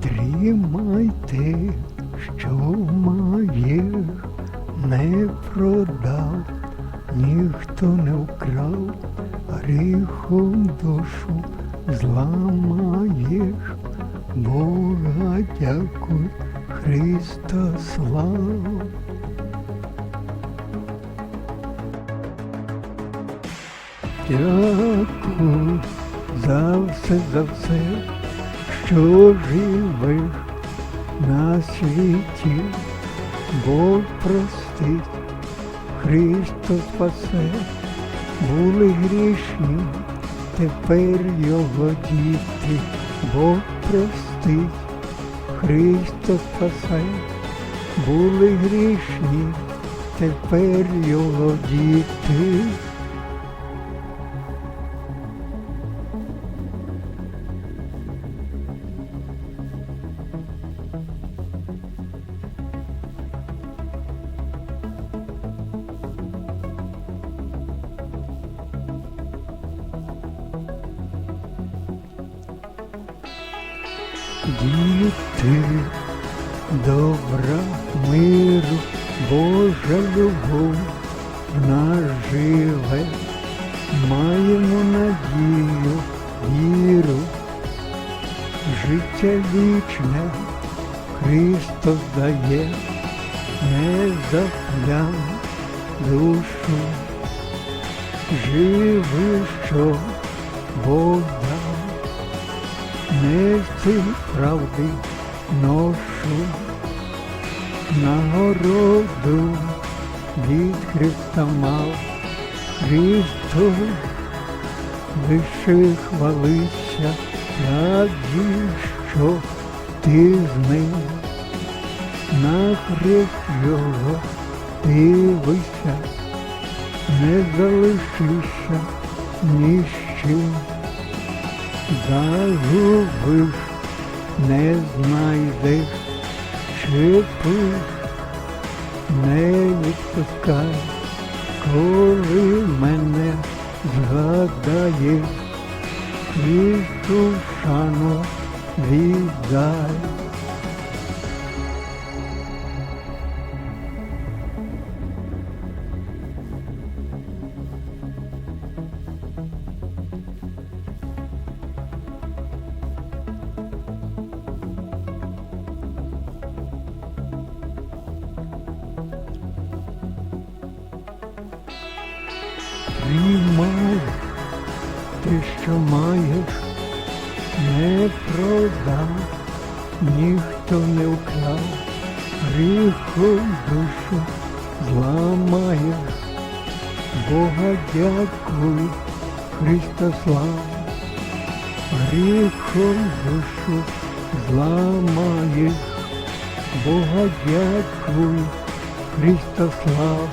Тримай те, що маєш, не продав, ніхто не вкрав, гріхом душу зламаєш, Бога дякуй, Христа слава. Дякую за все, за все, що живеш на світі, Бог простить, Христос спасе, були грішні, тепер його діти, Бог простить, Христос спасе, були грішні, тепер його діти. Діти, добра, миру, Божа любов в нас живе, маємо надію, віру, життя вічне Христос дає, не заплям душу, живи, що Дав нести правди ношу, нагороду від Христа мав, Христос вище хвалися, раді, що ти з ним, на хрест його дивися, не залишися ні з чим загубиш, не знайдеш, чепиш, не відпускай, коли мене згадаєш, і ту шану віддай. Тримай те, що маєш, не продав, ніхто не вкрав, гріхом душу зламаєш, Бога дякуй, Христа слава, гріхом душу зламаєш, Бога дякуй, Христа слава.